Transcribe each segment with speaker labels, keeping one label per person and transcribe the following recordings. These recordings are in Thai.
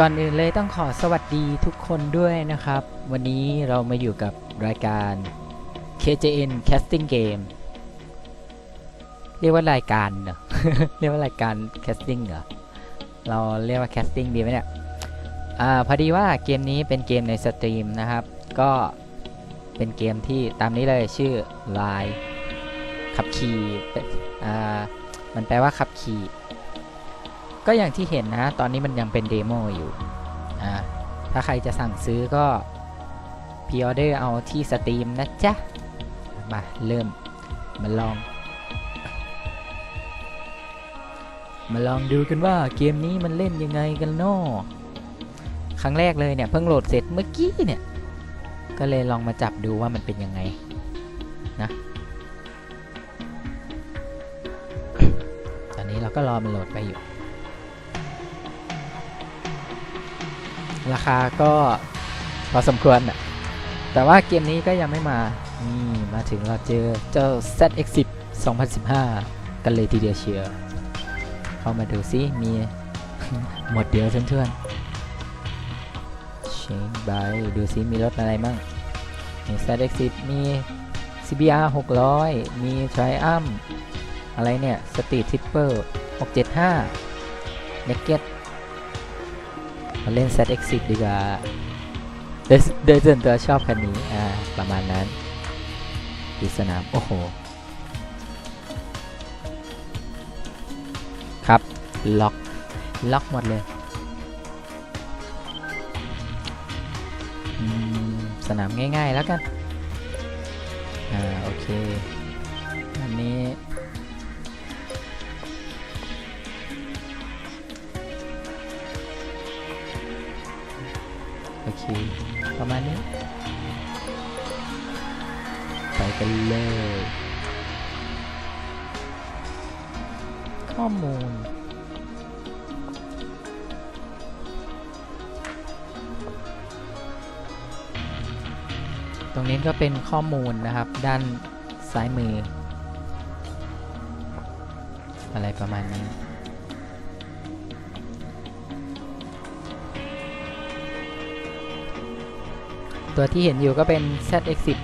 Speaker 1: ก่อนอื่นเลยต้องขอสวัสดีทุกคนด้วยนะครับ วันนี้เรามาอยู่กับรายการ KJN Casting Game เรียกว่ารายการเหรอเรียกว่ารายการ casting เหรอ เราเรียกว่า casting ดีไหมเนี่ย อ่า พอดีว่าเกมนี้เป็นเกมในสตรีมนะครับ ก็เป็นเกมที่ตามนี้เลยชื่อ Line ขับขี่อ่า มันแปลว่าขับขี่ ก็อย่างที่เห็นนะ ตอนนี้มันยังเป็นเดโมอยู่อ่าถ้าใครจะสั่งซื้อก็พ r ออเดอร์เอาที่สตรีมนะจ๊ะ มาเริ่ม มาลอง มาลองดูกันว่าเกมนี้มันเล่นยังไงกันนาะครั้งแรกเลยเนี่ยเพิ่งโหลดเสร็จเมื่อกี้เนี่ย ก็เลยลองมาจับดูว่ามันเป็นยังไงนะตอนนี้เราก็รอมันโหลดไปอยู่ ราคาก็พอสมควรอะแต่ว่าเกมนี้ก็ยังไม่มา นี่มาถึงเราเจอเจ้า ZX10 2015 กันเลยทีเดียวเชียวเข้ามาดูซิมีหมดเดียวเพื่อนๆเชงบายดูซิมีรถอะไรมั่งมี ZX10 มี CBR 600 มี Triumph อะไรเนี่ย Street Tipper 675 Naked มาเล่น ZX10 ดีกว่าโดยโดยส่วนตัวชอบคันนี้ อ่า ประมาณนั้นดูสนาม โอ้โห ครับ ล็อก ล็อกหมดเลย สนามง่ายๆแล้วกัน อ่า โอเค อันนี้ โอเคประมาณนี้ ไปกันเลย ข้อมูล ตรงนี้ก็เป็นข้อมูลนะครับ ด้านซ้ายมือ อะไรประมาณนี้ ตัวที่เห็นอยู่ก็เป็น ZX10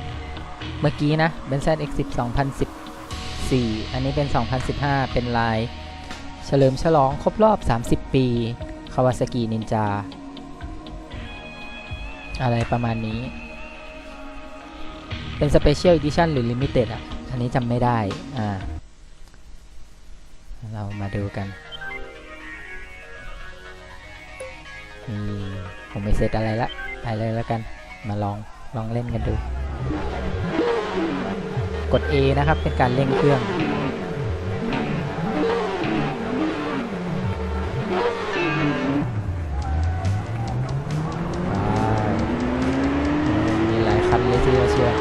Speaker 1: เมื่อกี้นะ เป็น ZX10 2014 อันนี้เป็น 2015 เป็นลายเฉลิมฉลองครบรอบ 30 ปี Kawasaki Ninja อะไรประมาณนี้ เป็น Special Edition หรือ Limited อะ อันนี้จำไม่ได้ อ่า เรามาดูกันนี่ผมไม่เซตอะไรละ ไปเลยแล้วกัน มาลองลองเล่นกันดู กด A นะครับเป็นการเร่งเครื่องมีหลายคันเลยทีเดียเชียว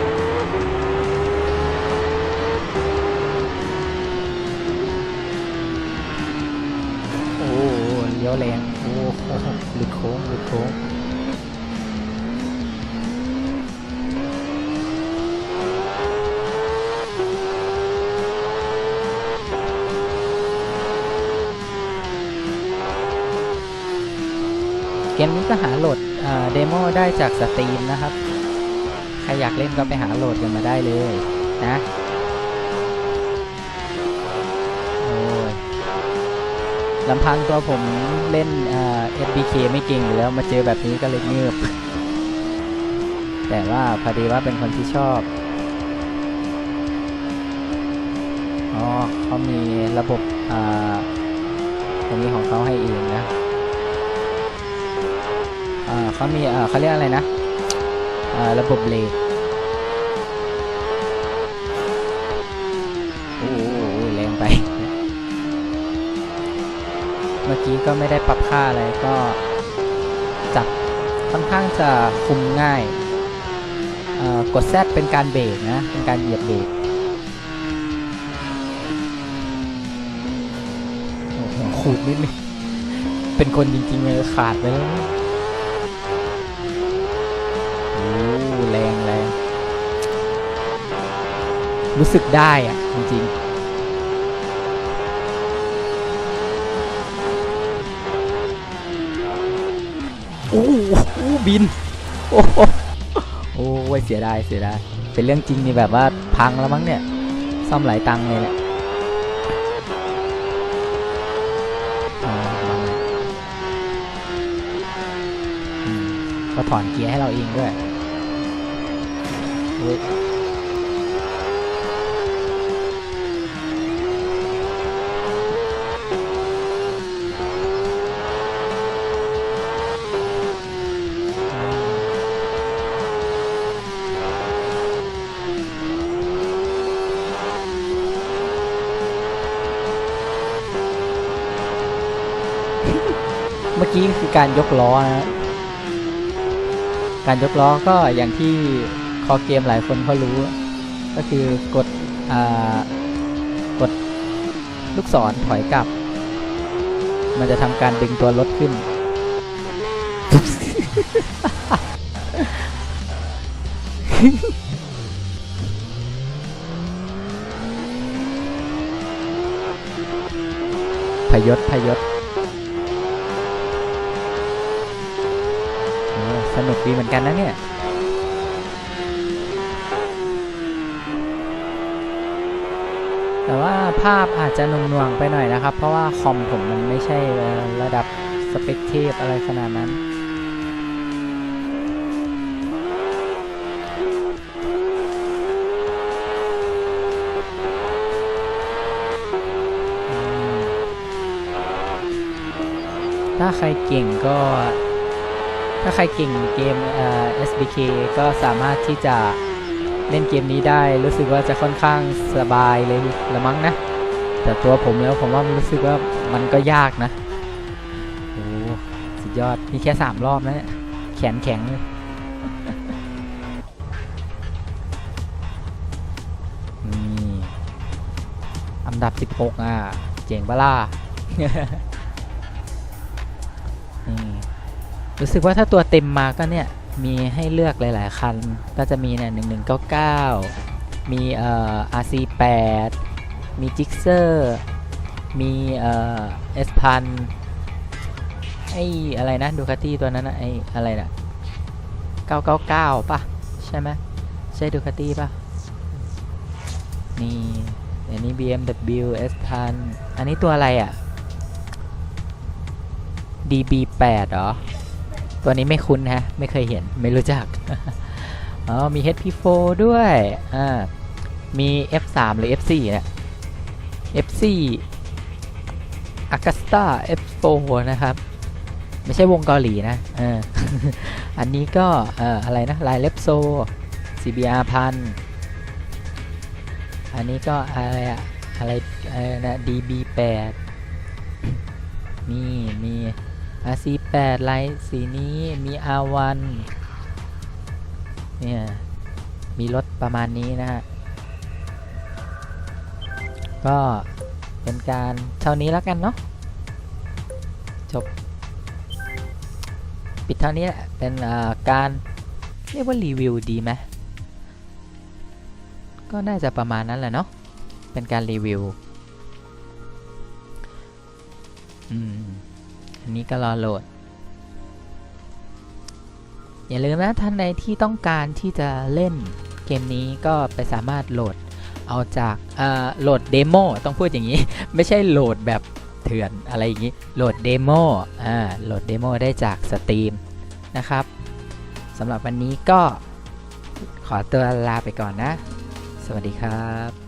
Speaker 1: โอ้เลี้ยวแรงโอ้โหหลุดโค้งหลุดโค้ง มนี้ก็หาโหลดเดโมได้จากสตรีมนะครับ ใครอยากเล่นก็ไปหาโหลดกันมาได้เลยนะลำพังตัวผมเล่นเอ่อ FBK ไม่เก่งอยู่แล้วมาเจอแบบนี้ก็เลยเงือบแต่ว่าพอดีว่าเป็นคนที่ชอบ อ๋อเขามีระบบอ่าตรงนี้ของเขาให้เองนะ เขามีเขาเรียกอะไรนะระบบเลโอ้โหแรงไป เมื่อกี้ก็ไม่ได้ปรับค่าอะไรก็จับค่อนข้างจะคุมง่าย กดแซดเป็นการเบรกนะ เป็นการเหยียบเบรกโอ้โหขูดนิดนึงเป็นคนจริงๆเลยขาดไปแล้ว รู้สึกได้อะจริงโอ้โหบิน โอ้โหโอ้ยเสียดายเสียดายเป็นเรื่องจริงนี่แบบว่าพังแล้วมั้งเนี่ย ซ่อมหลายตังค์เลยเนี่ยอ๋อมาแล้วอืมก็ถอนเกียร์ให้เราเองด้วย มื่อกี้คือการยกล้อนะฮะการยกล้อก็อย่างที่คอเกมหลายคนเขารู้ ก็คือกดอ่ากดลูกศรถอยกลับ มันจะทำการดึงตัวรถขึ้น พยศพยศ สนุกดีเหมือนกันนะเนี่ยแต่ว่าภาพอาจจะหน่วงๆไปหน่อยนะครับ เพราะว่าคอมผมมันไม่ใช่ระดับสเปคเทพอะไรขนาดนั้น ถ้าใครเก่งก็ ถ้าใครเก่งเกมเอ่อ SBK ก็สามารถที่จะเล่นเกมนี้ได้ รู้สึกว่าจะค่อนข้างสบายเลยละมั้งนะ แต่ตัวผมแล้วผมว่ามันรู้สึกว่ามันก็ยากนะโอ้สุดยอดมีแค่สามรอบนะเนี่ยแขนแข็งเลยนี่อันดับ 16 อะ เจ๋งปะล่ะ รู้สึกว่าถ้าตัวเต็มมาก็เนี่ย มีให้เลือกหลาย ๆ คัน ก็จะมีเนี่ย1199มีเอ่อ RC8 มีจิกเซอร์มีเอ่อ S พันไอ้อะไรนะดูคาตี้ตัวนั้นนะไอ้อะไรนะ999ป่ะ ใช่ไหมใช่ดูคาตี้ป่ะ นี่อันนี้ BMW S พันอันนี้ตัวอะไรอะ DB8 เหรอ ตัวนี้ไม่คุ้นฮะ ไม่เคยเห็นไม่รู้จัก อ๋อ มี HP4 ด้วย อ่า มี F3 หรือ F4 เนี่ย F4 Agusta F4 นะครับ ไม่ใช่วงเกาหลีนะเอออันนี้ก็เอ่ออะไรนะลายเล็บโซ CBR พันอันนี้ก็อะไรอะอะไรอะไรนะ DB8 นี่มี RC8 ลายสีนี้มี R1 เนี่ย มีรถประมาณนี้นะฮะ ก็เป็นการเท่านี้แล้วกันเนาะ จบ ปิดเท่านี้แหละ เป็นอ่าการเรียกว่ารีวิวดีไหมก็น่าจะประมาณนั้นแหละเนาะ เป็นการรีวิว อืม อันนี้ก็รอโหลด อย่าลืมนะท่านใดที่ต้องการที่จะเล่นเกมนี้ก็ไปสามารถโหลดเอาจากโหลดเดโมต้องพูดอย่างนี้ ไม่ใช่โหลดแบบเถื่อนอะไรอย่างนี้โหลดเดโมอ่าโหลดเดโมได้จากสตรีมนะครับสำหรับวันนี้ก็ขอตัวลาไปก่อนนะ สวัสดีครับ